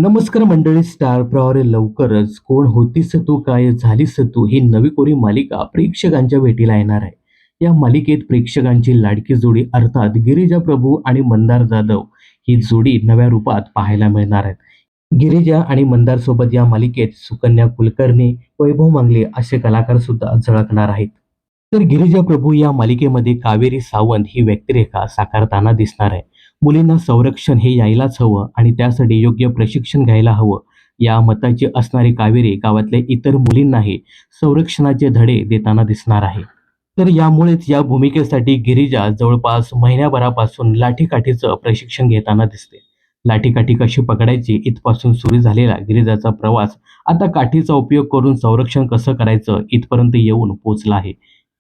नमस्कार मंडळी स्टार प्रवारे लवकरच कोण होतीस तू काय झालीस तू ही नवी कोरी मालिका प्रेक्षकांच्या भेटीला येणार आहे. या मालिकेत प्रेक्षकांची लाडकी जोडी अर्थात गिरिजा प्रभू आणि मंदार जाधव ही जोडी नव्या रूपात पाहायला मिळणार आहेत. गिरिजा आणि मंदार सोबत या मालिकेत सुकन्या कुलकर्णी वैभव मांगले असे कलाकार सुद्धा झळकणार आहेत. तर गिरिजा प्रभू या मालिकेमध्ये कावेरी सावंत ही व्यक्तिरेखा साकारताना दिसणार आहे. मुलींना संरक्षण हे यायलाच हवं आणि त्यासाठी योग्य प्रशिक्षण घ्यायला हवं. या मताची असणारी कावेरी गावातल्या इतर मुलींनाही संरक्षणाचे धडे देताना दिसणार आहे. तर यामुळेच या भूमिकेसाठी गिरिजा जवळपास महिन्याभरापासून लाठीकाठीचं प्रशिक्षण घेताना दिसते. लाठीकाठी कशी पकडायची इथपासून सुरू झालेला गिरिजाचा प्रवास आता काठीचा उपयोग करून संरक्षण कसं करायचं इथपर्यंत येऊन पोचला आहे.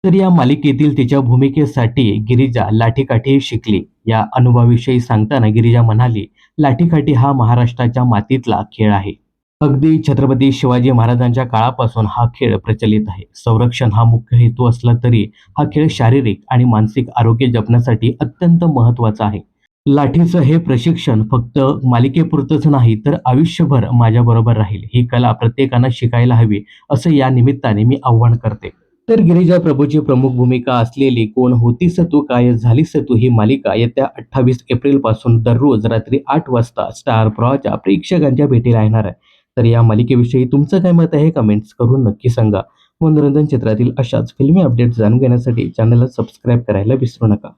तर या मालिकेतील तिच्या भूमिकेसाठी गिरिजा लाठीकाठी शिकली. या अनुभवाविषयी सांगताना गिरिजा म्हणाली लाठीकाठी हा महाराष्ट्राच्या मातीतला खेळ आहे. अगदी छत्रपती शिवाजी महाराजांच्या काळापासून हा खेळ प्रचलित आहे. संरक्षण हा मुख्य हेतू असला तरी हा खेळ शारीरिक आणि मानसिक आरोग्य जपण्यासाठी अत्यंत महत्त्वाचा आहे. लाठीचं हे प्रशिक्षण फक्त मालिकेपुरतंच नाही तर आयुष्यभर माझ्याबरोबर राहील. ही कला प्रत्येकानं शिकायला हवी असं या निमित्ताने मी आव्हान करते. तर गिरिजा प्रभूची प्रमुख भूमिका असलेली कोण होतीस तू काय झालीस तू ही मालिका येत्या अठ्ठावीस एप्रिलपासून दररोज रात्री आठ वाजता स्टार प्रवाच्या प्रेक्षकांच्या भेटीला येणार आहे. तर या मालिकेविषयी तुमचं काय मत आहे? कमेंट्स करून नक्की सांगा. मनोरंजन क्षेत्रातील अशाच फिल्मी अपडेट्स जाणून घेण्यासाठी चॅनलला सबस्क्राईब करायला विसरू नका.